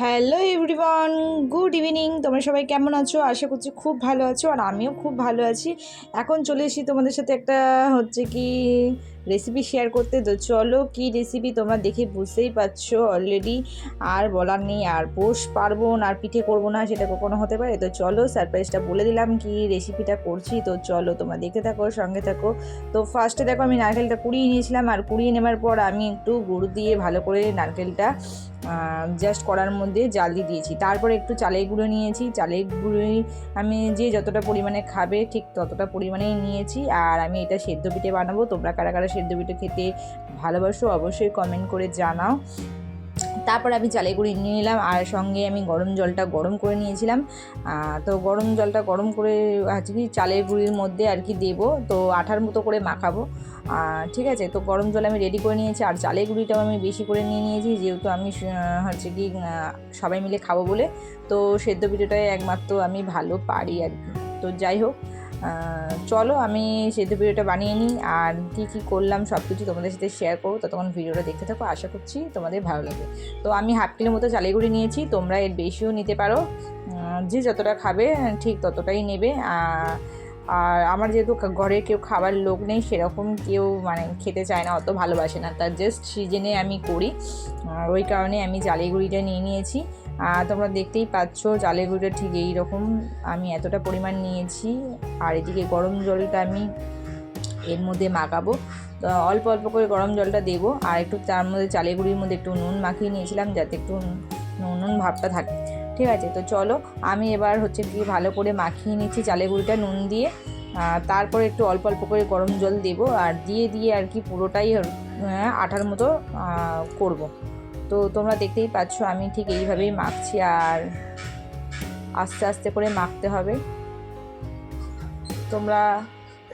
Hello everyone, good evening. তোমরা সবাই কেমন আছো? আশা করছি খুব ভালো আছো আর আমিও খুব ভালো আছি। এখন চলে এসেছি তোমাদের সাথে একটা হচ্ছে কি রেসিপি শেয়ার করতে। তো চলো কি রেসিপি তোমরা দেখে বুঝতেই পারছ অলরেডি আর বলার নেই, আর পোষ পারব না আর পিঠে করব না সেটা কখনো হতে পারে। তো চলো সারপ্রাইজটা বলে দিলাম কি রেসিপিটা করছি। তো চলো তোমরা দেখে থাকো, সঙ্গে থাকো। তো ফার্স্টে দেখো আমি নারকেলটা কুড়িয়ে নিয়েছিলাম। আর কুড়িয়ে নেওয়ার পর আমি একটু গুড় দিয়ে ভালো করে নারকেলটা জাস্ট করার মধ্যে জাল দিয়ে দিয়েছি। তারপরে একটু চালের গুঁড়ো নিয়েছি। চালের গুঁড়োই আমি যে যতটা পরিমাণে খাবে ঠিক ততটা পরিমাণেই নিয়েছি। আর আমি এটা সেদ্ধ পিঠে বানাবো। তোমরা কারা কারা সেদ্ধ পিঠে খেতে ভালোবাসো অবশ্যই কমেন্ট করে জানাও। তারপর আমি চালের গুঁড়ি নিয়ে নিলাম আর সঙ্গে আমি গরম জলটা গরম করে নিয়েছিলাম। তো গরম জলটা গরম করে আজকে চালের গুঁড়ির মধ্যে আর কি দেবো, তো আঠার মতো করে মাখাবো। ঠিক আছে, তো গরম জল আমি রেডি করে নিয়েছি আর চালের গুঁড়িটাও আমি বেশি করে নিয়ে নিয়েছি যেহেতু আমি হচ্ছে কি সবাই মিলে খাব বলে। তো সেদ্ধ পিঠেটাই একমাত্র আমি ভালো পারি আর কি। তো যাই হোক চলো আমি সেদ্ধ ভিডিওটা বানিয়ে নিই আর কী কী করলাম সব কিছু তোমাদের সাথে শেয়ার করব ততক্ষণ ভিডিওটা দেখতে থাকো, আশা করছি তোমাদের ভালো লাগে তো আমি হাফ কিলোর মতো চালেগুড়ি নিয়েছি, তোমরা এর বেশিও নিতে পারো। যে যতটা খাবে, ঠিক ততটাই নেবে। আর আমার যেহেতু ঘরে কেউ খাবার লোক নেই, সেরকম কেউ মানে খেতে চায় না, অত ভালোবাসে না। তার জাস্ট সিজনে আমি করি। ওই কারণে আমি জালি গুঁড়িটা নিয়ে নিয়েছি। আর তোমরা দেখতেই পাচ্ছ জালের গুঁড়িটা ঠিক এই রকম আমি এতটা পরিমাণ নিয়েছি। আর এদিকে গরম জলটা আমি এর মধ্যে মাখাবো। তো অল্প অল্প করে গরম জলটা দেবো। আর একটু তার মধ্যে চালের গুঁড়ির মধ্যে একটু নুন মাখিয়ে নিয়েছিলাম যাতে একটু নুন নুন ভাবটা থাকে। ঠিক আছে, তো চলো আমি এবার হচ্ছে কি ভালো করে মাখিয়ে নিচ্ছি চালের গুঁড়িটা নুন দিয়ে। তারপরে একটু অল্প অল্প করে গরম জল দেবো। আর দিয়ে দিয়ে আর কি পুরোটাই আঠার মতো করব। তো তোমরা দেখতেই পাচ্ছ, আমি ঠিক এইভাবেই মাখছি আর আস্তে আস্তে করে মাখতে হবে। তোমরা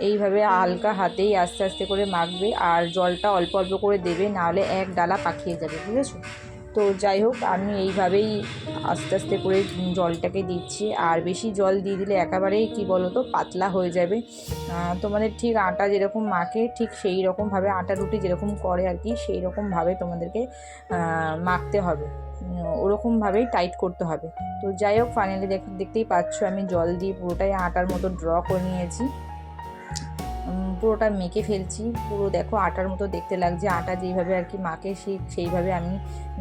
এইভাবে হালকা হাতেই আস্তে আস্তে করে মাখবে আর জলটা অল্প অল্প করে দেবে, নাহলে এক ডালা পাকিয়ে যাবে, বুঝেছ? তো যাই হোক, আমি এইভাবেই আস্তে আস্তে করে জলটাকে দিচ্ছি। আর বেশি জল দিয়ে দিলে একেবারেই কী বলো তো পাতলা হয়ে যাবে। তোমাদের ঠিক আটা যেরকম মাখে, ঠিক সেই রকমভাবে, আটা রুটি যেরকম করে আর কি, সেই রকমভাবে তোমাদেরকে মাখতে হবে। ওরকমভাবেই টাইট করতে হবে। তো যাই হোক ফাইনালি দেখতেই পাচ্ছ, আমি জল দিয়ে পুরোটাই আটার মতো ড্র করে নিয়েছি। পুরোটা মেখে ফেলছি। পুরো দেখো আটার মতো দেখতে লাগছে। আটা যেইভাবে আর কি মাখে সেই সেইভাবে আমি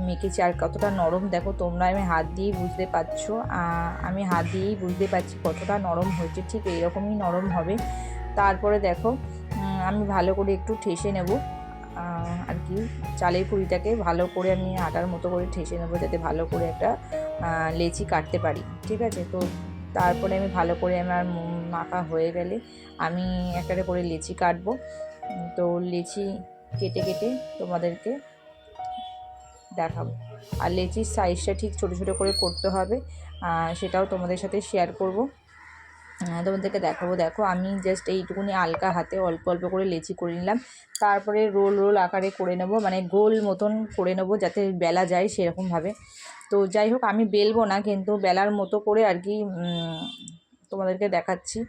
মেখেছি। আর কতটা নরম দেখো, তোমরা আমি হাত দিয়েই বুঝতে পারছ। আমি হাত দিয়েই বুঝতে পারছি কতটা নরম হয়েছে। ঠিক এইরকমই নরম হবে। তারপরে দেখো আমি ভালো করে একটু ঠেসে নেব। আর কি, চালের পুরিটাকে ভালো করে আমি আটার মতো করে ঠেসে নেব, যাতে ভালো করে একটা লেচি কাটতে পারি। ঠিক আছে? তো তারপরে আমি ভালো করে আমার মাখা হয়ে গেলে আমি একটা করে লিচি কাটবো। তো লিচি কেটে কেটে তোমাদেরকে দেখাবো। আর লিচির সাইজটা ঠিক ছোটো ছোটো করে করতে হবে। সেটাও তোমাদের সাথে শেয়ার করব। তোমাদেরকে দেখাবো। দেখো, আমি জাস্ট এইটুকুনি আলকা হাতে অল্প অল্প করে লেচি করে নিলাম। তারপরে রোল রোল আকারে করে নেব মানে গোল মতন করে নেব যাতে বেলা যায় সেরকমভাবে। তো যাই হোক, আমি বেলবো না, কিন্তু বেলার মতো করে আর কি তোমাদেরকে দেখাচ্ছি।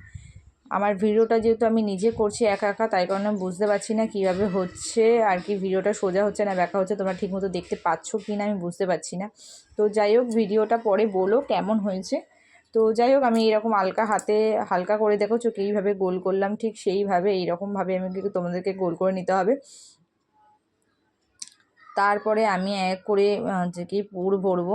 আমার ভিডিওটা যেহেতু আমি নিজে করছি একা একা, তাই কারণে বুঝতে পারছি না কীভাবে হচ্ছে, আর কি ভিডিওটা সোজা হচ্ছে না ব্যাখ্যা হচ্ছে, তোমরা ঠিকমতো দেখতে পাচ্ছ কি না আমি বুঝতে পারছি না। তো যাই হোক, ভিডিওটা পরে বলো কেমন হয়েছে। তো যাই হোক, আমি এরকম হালকা হাতে হালকা করে দেখো চোখ এইভাবে গোল করলাম, ঠিক সেইভাবে, এইরকমভাবে আমি তোমাদেরকে গোল করে নিতে হবে। তারপরে আমি এক করে হচ্ছে কি পুর ভরবো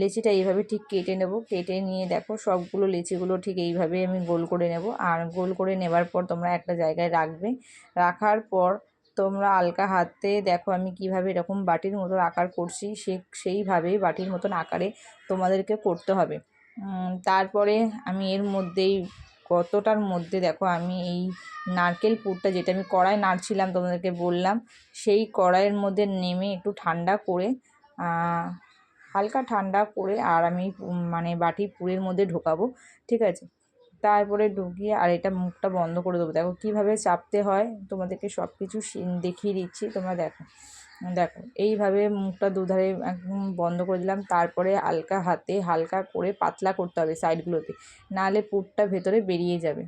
লেচিটা এইভাবে ঠিক কেটে নেব, কেটে নিয়ে দেখো সবগুলো লেচিগুলো ঠিক এইভাবে আমি গোল করে নেব। আর গোল করে নেবার পর তোমরা একটা জায়গায় রাখবে, রাখার পর তোমরা হালকা হাতে দেখো আমি কীভাবে এরকম বাটির মতো আকার করছি, সে, সেইভাবেই বাটির মতন আকারে তোমাদেরকে করতে হবে। তারপরে আমি এর মধ্যেই, কতটার মধ্যে দেখো আমি এই নারকেল পুরটা যেটা আমি কড়াই নাড়ছিলাম তোমাদেরকে বললাম, সেই কড়াইয়ের মধ্যে নেমে একটু ঠান্ডা করে হালকা ঠান্ডা করে আর আমি মানে বাটি পুরের মধ্যে ঢোকাবো, ঠিক আছে? তারপরে ঢুকিয়ে আর এটা মুখটা বন্ধ করে দেবো। দেখো কীভাবে চাপতে হয়, তোমাদেরকে সব কিছু দেখিয়ে দিচ্ছি, তোমরা দেখো। দেখো, এইভাবে মুখটা দুধারে একদম বন্ধ করে দিলাম। তারপরে হালকা হাতে হালকা করে পাতলা করতে হবে সাইডগুলোতে নাহলে পুরটা ভেতরে বেরিয়ে যাবে।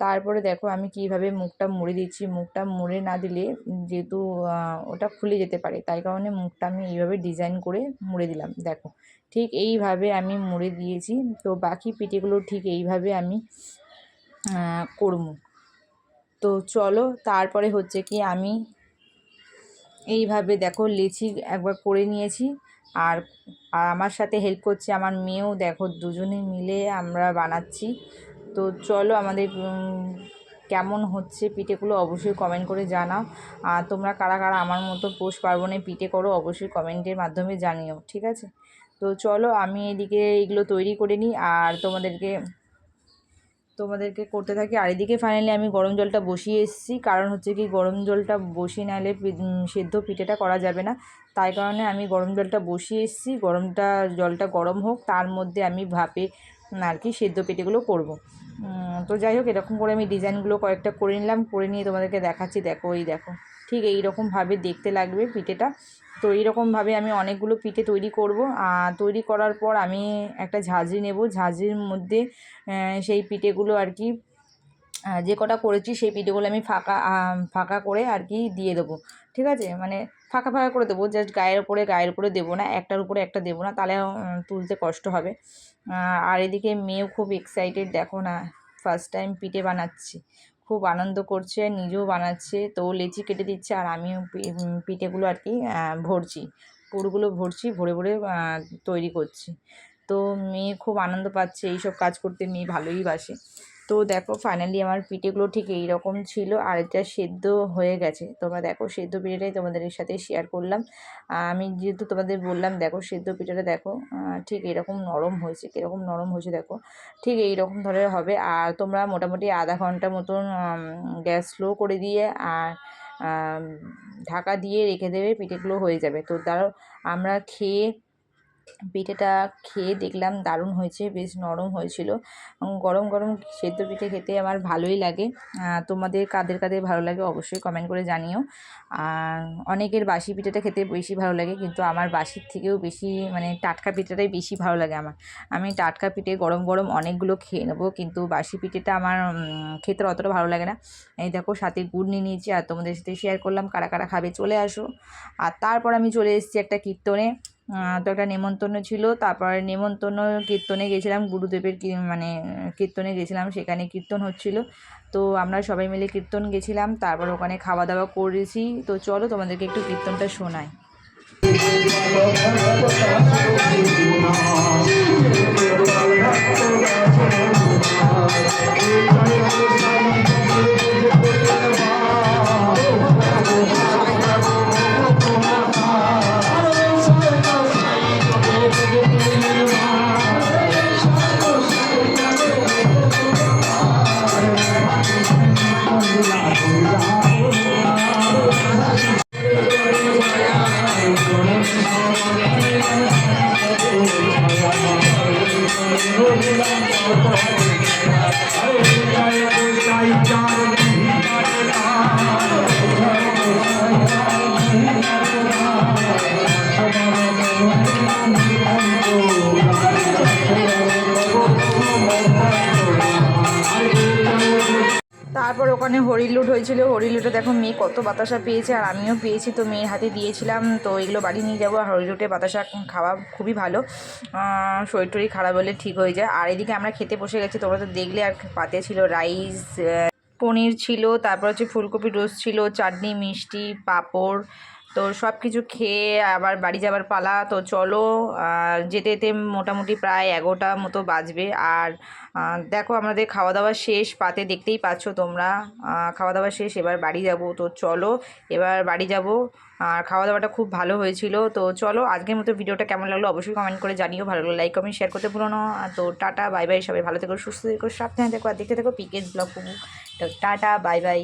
তারপরে দেখো আমি কীভাবে মুখটা মুড়ে দিচ্ছি। মুখটা মুড়ে না দিলে যেহেতু ওটা খুলে যেতে পারে। তাই কারণে মুখটা আমি এইভাবে ডিজাইন করে মুড়ে দিলাম, দেখো। ঠিক এইভাবে আমি মুড়ে দিয়েছি। তো বাকি পিঠেগুলো ঠিক এইভাবে আমি করব। তো চলো, তারপরে হচ্ছে কি আমি এইভাবে দেখো লেচি একবার করে নিয়েছি। আর আমার সাথে হেল্প করছে আমার মেয়েও। দেখো দুজনে মিলে আমরা বানাচ্ছি। তো চলো আমাদের কেমন হচ্ছে পিঠেগুলো অবশ্যই কমেন্ট করে জানাও। আর তোমরা কারা কারা আমার মতো পৌষ পার্বণে পিঠে করো অবশ্যই কমেন্টের মাধ্যমে জানিও, ঠিক আছে? তো চলো আমি এদিকে এগুলো তৈরি করে নিই আর তোমাদেরকে তোমাদেরকে করতে থাকি। আর এদিকে ফাইনালি আমি গরম জলটা বসিয়ে এসেছি। কারণ হচ্ছে কি, গরম জলটা বসিয়ে নাহলে সেদ্ধ পিঠেটা করা যাবে না। তাই কারণে আমি গরম জলটা বসিয়ে এসেছি। গরমটা, জলটা গরম হোক, তার মধ্যে আমি ভাপে আর কি সেদ্ধ পিঠেগুলো করব। তো যাই হোক, এরকম করে আমি ডিজাইনগুলো কয়েকটা করে নিলাম, করে নিয়ে তোমাদেরকে দেখাচ্ছি, দেখো, এই দেখো। ঠিক এই রকমভাবে দেখতে লাগবে পিঠেটা। তো এইরকমভাবে আমি অনেকগুলো পিঠে তৈরি করব। আর তৈরি করার পর আমি একটা ঝাঁঝরি নেব। ঝাঁঝরির মধ্যে সেই পিঠেগুলো আর কি যে কটা করেছি সেই পিঠেগুলো আমি ফাঁকা ফাঁকা করে আর কি দিয়ে দেবো। ঠিক আছে? মানে ফাঁকা ফাঁকা করে দেবো। জাস্ট গায়ের উপরে গায়ের উপরে দেবো না, একটার উপরে একটা দেবো না। তাহলে তুলতে কষ্ট হবে। আর এদিকে মেয়েও খুব এক্সাইটেড দেখো না ফার্স্ট টাইম পিঠে বানাচ্ছি। খুব আনন্দ করছে, নিজেও বানাচ্ছে। তো লেচি কেটে দিচ্ছে আর আমিও পিঠেগুলো আর কি ভরছি। পুরগুলো ভরছি, ভরে ভরে তৈরি করছি। তো মেয়ে খুব আনন্দ পাচ্ছে, এইসব কাজ করতে মেয়ে ভালোই বাসে। তো দেখো ফাইনালি আমার পিঠেগুলো ঠিক এই রকম ছিল। আর এটা সেদ্ধ হয়ে গেছে। তোমরা দেখো সেদ্ধ পিঠেটাই তোমাদের সাথে শেয়ার করলাম। আমি যেহেতু তোমাদের বললাম, দেখো সেদ্ধ পিঠেটা দেখো ঠিক এরকম নরম হয়েছে। কীরকম নরম হয়েছে দেখো, ঠিক এই রকম ধরনের হবে। আর তোমরা মোটামুটি আধা ঘণ্টা মতন গ্যাস স্লো করে দিয়ে আর ঢাকা দিয়ে রেখে দেবে, পিঠেগুলো হয়ে যাবে। তো তারও আমরা খেয়ে পিঠেটা খেয়ে দেখলাম দারুণ হয়েছে, বেশ নরম হয়েছিল। গরম গরম সেদ্ধ পিঠে খেতে আমার ভালোই লাগে। তোমাদের কাদের কাদের ভালো লাগে অবশ্যই কমেন্ট করে জানিও। আর অনেকের বাসি পিঠেটা খেতে বেশি ভালো লাগে, কিন্তু আমার বাসির থেকেও বেশি মানে টাটকা পিঠেটাই বেশি ভালো লাগে আমার। আমি টাটকা পিঠে গরম গরম অনেকগুলো খেয়ে নেব, কিন্তু বাসি পিঠেটা আমার খেতে অতটা ভালো লাগে না। এই দেখো, সাথে গুড় নিয়ে নিয়েছি, আর তোমাদের সাথে শেয়ার করলাম কারা কারা খাবে, চলে আসো। আর তারপর আমি চলে এসেছি একটা কীর্তনে। তো একটা নেমন্তন্ন ছিল। তারপর নেমন্তন্ন কীর্তনে গেছিলাম গুরুদেবের মানে কীর্তনে গেছিলাম সেখানে কীর্তন হচ্ছিল। তো আমরা সবাই মিলে কীর্তন গেছিলাম, তারপর ওখানে খাওয়া দাওয়া করেছি। তো চলো তোমাদেরকে একটু কীর্তনটা শোনাই তারপর ওখানে হরিলুট হয়েছিল। হরিলুটে দেখো মেয়ে কত বাতাসা পেয়েছে, আর আমিও পেয়েছি তো মেয়ের হাতে দিয়েছিলাম। তো এগুলো বাড়ি নিয়ে যাব আর হরিলুটে বাতাসা খাওয়া খুবই ভালো। শরীর টরীর খারাপ হলে ঠিক হয়ে যায়। আর এদিকে আমরা খেতে বসে গেছি, তোমরা তো দেখলে আর পাতে ছিল রাইস পনির ছিল, তারপর হচ্ছে ফুলকপি রোস্ট ছিল, চাটনি, মিষ্টি, পাঁপড় তো সব কিছু খেয়ে আবার বাড়ি যাবার পালা। তো চলো যেতে যেতে মোটামুটি প্রায় এগারোটা মতো বাজবে। আর দেখো আমাদের খাওয়া দাওয়া শেষ, পাতে দেখতেই পাচ্ছ তোমরা। খাওয়া দাওয়া শেষ, এবার বাড়ি যাব। তো চলো, এবার বাড়ি যাব। আর খাওয়া দাওয়াটা খুব ভালো হয়েছিল। তো চলো, আজকের মতো ভিডিওটা কেমন লাগল অবশ্যই কমেন্ট করে জানিও। ভালো লাগল লাইক কমেন্ট শেয়ার করতে ভুলো না। তো টাটা বাই বাই সবাই। ভালো থেকো, সুস্থ থেকো, সাবধানে থেকো, আর দেখতে থেকো পিকেস ব্লগ তো টাটা বাই বাই